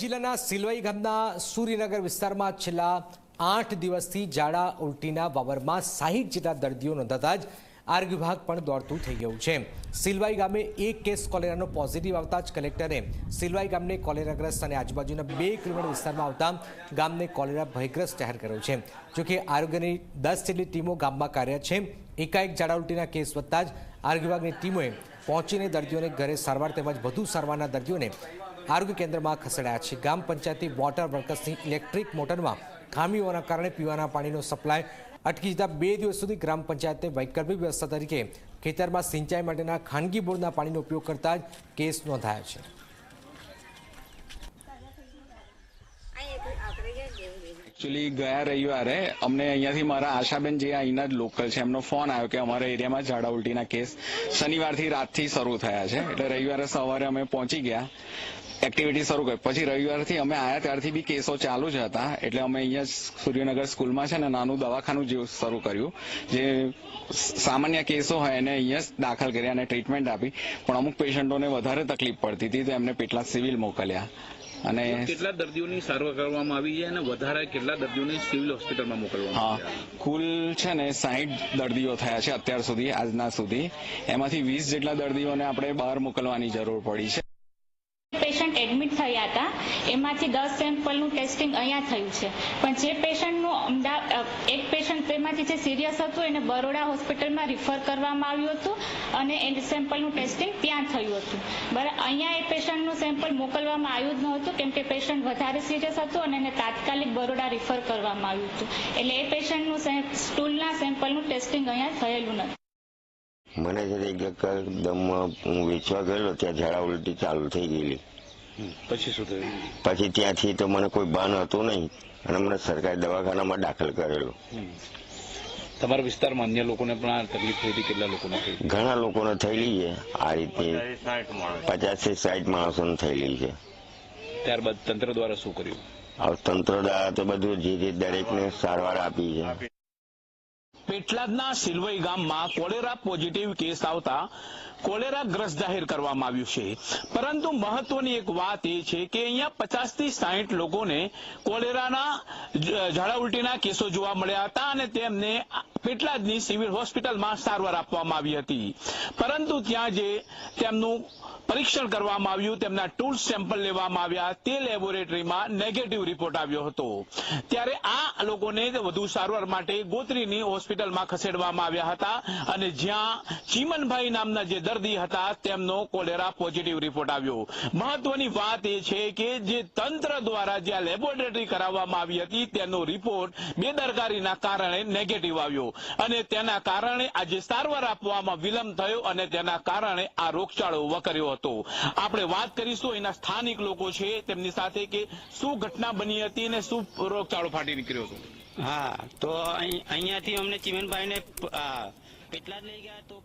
જિલ્લાના સિલવાઈ ગામના સૂર્યનગર વિસ્તારમાં છેલ્લા આઠ દિવસથી ઝાડા ઉલટીના વાવરમાં સાહીઠ જેટલા દર્દીઓ નોંધાતા જ આરોગ્ય વિભાગ પણ દોડતું થઈ ગયું છે. સિલવાઈ ગામે એક કેસ કોલેરાનો પોઝિટિવ આવતા જ કલેક્ટરે સિલવાઈ ગામને કોલેરાગ્રસ્ત અને આજુબાજુના બે કિલોમીટર વિસ્તારમાં આવતા ગામને કોલેરા ભયગ્રસ્ત જાહેર કર્યો છે. જોકે આરોગ્યની દસ જેટલી ટીમો ગામમાં કાર્યરત છે. એકાએક ઝાડા ઉલટીના કેસ વધતા જ આરોગ્ય વિભાગની ટીમોએ પહોંચીને દર્દીઓને ઘરે સારવાર તેમજ વધુ સારવારના દર્દીઓને આરોગ્ય કેન્દ્રમાં ખસેડાયા છે. ગ્રામ પંચાયતની વોટર વર્કર્સની ઇલેક્ટ્રિક મોટરમાં ખામીઓના કારણે પીવાના પાણીનો સપ્લાય અટકી જતા બે દિવસ સુધી ગ્રામ પંચાયતે વૈકલ્પિક વ્યવસ્થા તરીકે ખેતરમાં સિંચાઈ માટેના ખાનગી બોર્ડના પાણીનો ઉપયોગ કરતા જ કેસ નોંધાયો છે. એકચ્યુઅલી ગયા રવિવારે અમને અહીંયાથી મારા આશાબેન જે અહીંના જ લોકલ છે, એમનો ફોન આવ્યો કે અમારા એરિયામાં ઝાડા ઉલટીના કેસ શનિવારથી રાતથી શરૂ થયા છે. એટલે રવિવારે સવારે અમે પહોંચી ગયા. એક્ટિવિટી શરૂ કરી. પછી રવિવારથી અમે આયા ત્યારથી બી કેસો ચાલુ જ હતા. એટલે અમે અહીંયા સૂર્યનગર સ્કૂલમાં છે ને નાનું દવાખાનું જેવું શરૂ કર્યું. જે સામાન્ય કેસો હોય એને અહીંયા દાખલ કર્યા અને ટ્રીટમેન્ટ આપી. પણ અમુક પેશન્ટોને વધારે તકલીફ પડતી હતી તો એમને પેટલા સિવિલ મોકલ્યા. અને કેટલા દર્દીઓની સારવાર કરવામાં આવી છે અને વધારે કેટલા દર્દીઓને સિવિલ હોસ્પિટલમાં મોકલવામાં હા. કુલ છે ને સાહીઠ દર્દીઓ થયા છે અત્યાર સુધી આજના સુધી. એમાંથી વીસ જેટલા દર્દીઓને આપણે બહાર મોકલવાની જરૂર પડી છે. એડમિટ હતા. એમાંથી દસ સેમ્પલનું ટેસ્ટિંગ અહીંયા થયું છે. પણ જે પેશન્ટનું અમદાવાદ એક પેશન્ટ તેમાંથી જે સિરિયસ હતું, એને બરોડા હોસ્પિટલમાં રિફર કરવામાં આવ્યું હતું અને એ સેમ્પલનું ટેસ્ટિંગ ત્યાં થયું હતું. બરાબર અહીંયા એ પેશન્ટનું સેમ્પલ મોકલવામાં આવ્યું જ નહોતું, કેમ કે પેશન્ટ વધારે સિરિયસ હતું અને એને તાત્કાલિક બરોડા રિફર કરવામાં આવ્યું હતું. એટલે એ પેશન્ટનું સ્ટૂલના સેમ્પલનું ટેસ્ટિંગ અહીંયા થયેલું નથી. મને તે દમમાં હું વેચવા ગયેલો, ત્યાં ઝાડા ઉલટી ચાલુ થઈ ગયેલી. પછી શું થયું? પછી ત્યાંથી તો મને કોઈ ભાન હતું નહીં. અને મને સરકારી દવાખાનામાં દાખલ કરેલો. તમારા વિસ્તારમાં અન્ય લોકોને પણ આ તકલીફ થઈ હતી? કેટલા લોકોને થઈ? ઘણા લોકોને થયેલી છે. આ રીતે પચાસથી સાઠ માણસોને થયેલી છે. ત્યારબાદ તંત્ર દ્વારા શું કર્યું? તંત્ર દ્વારા તો બધું જે જે દરેકને સારવાર આપી છે. પેટલાદના સિલવઈ ગામમાં કોલેરા પોઝિટિવ કેસ આવતા કોલેરા ગ્રસ્ત જાહેર કરવામાં આવ્યું છે. પરંતુ મહત્વની એક વાત એ છે કે અહીંયા પચાસથી સાહીઠ લોકોને કોલેરાના ઝાડા ઉલટીના કેસો જોવા મળ્યા હતા અને તેમને પેટલાદની સિવિલ હોસ્પિટલમાં સારવાર આપવામાં આવી હતી. પરંતુ ત્યાં જે તેમનું પરીક્ષણ કરવામાં આવ્યું, તેમના ટૂલ સેમ્પલ લેવામાં આવ્યા, તે લેબોરેટરીમાં નેગેટિવ રિપોર્ટ આવ્યો હતો. ત્યારે આ લોકોને વધુ સારવાર માટે ગોત્રીની હોસ્પિટલમાં ખસેડવામાં આવ્યા હતા અને જ્યાં ચીમનભાઈ નામના જે દર્દી હતા, તેમનો કોલેરા પોઝિટિવ રિપોર્ટ આવ્યો. મહત્વની વાત એ છે કે જે તંત્ર દ્વારા જ્યાં લેબોરેટરી કરાવવામાં આવી હતી, તેનો રિપોર્ટ બેદરકારીના કારણે નેગેટિવ આવ્યો. અને તેના કારણે આજે સારવાર આપવામાં વિલંબ થયો અને તેના કારણે આ રોગચાળો વકર્યો હતો. આપણે વાત કરીશું એના સ્થાનિક લોકો છે, તેમની સાથે કે શું ઘટના બની હતી અને શું રોગચાળો ફાટી નીકળ્યો હતો? હા, તો અહીં- અહીંયાથી અમને ચિમનભાઈને પેટલા જ લઈ ગયા તો